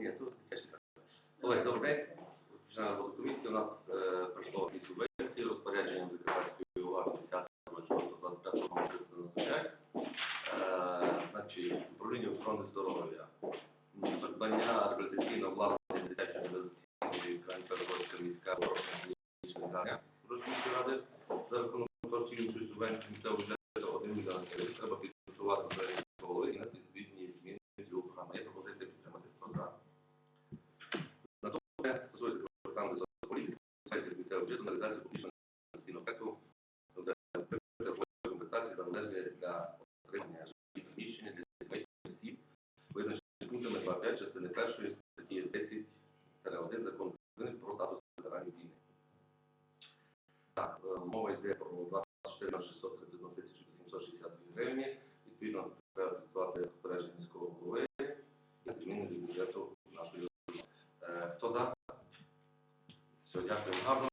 Ні, тут теж так. Олег, добрий день. Починаємо роботу комісії. У нас е, прийшло дві субвенції, розпорядження Закарпатської уваги 10 року 25 року Значить, управління охорони здоров'я. Придбання реабілітаційного обладнання дитячої медицини Кранцерогорська міська клінічна лікарня Російської ради за рахунок коштів іншої субвенції місцевого бюджету 1 мільйон гривень. Треба бюджету на реалізацію публічного інвестиційного проекту компенсації за належні для отримання житлових приміщення для сімейних осіб, визначені пунктами 2.5 частини першої статті 10 закону України про статус ветеранів війни. Так, е, мова йде про 24 631 тисячу 762 гривні. Відповідно, треба підготувати розпорядження міського голови і зміни до бюджету нашої Е, Хто за? Все, дякую.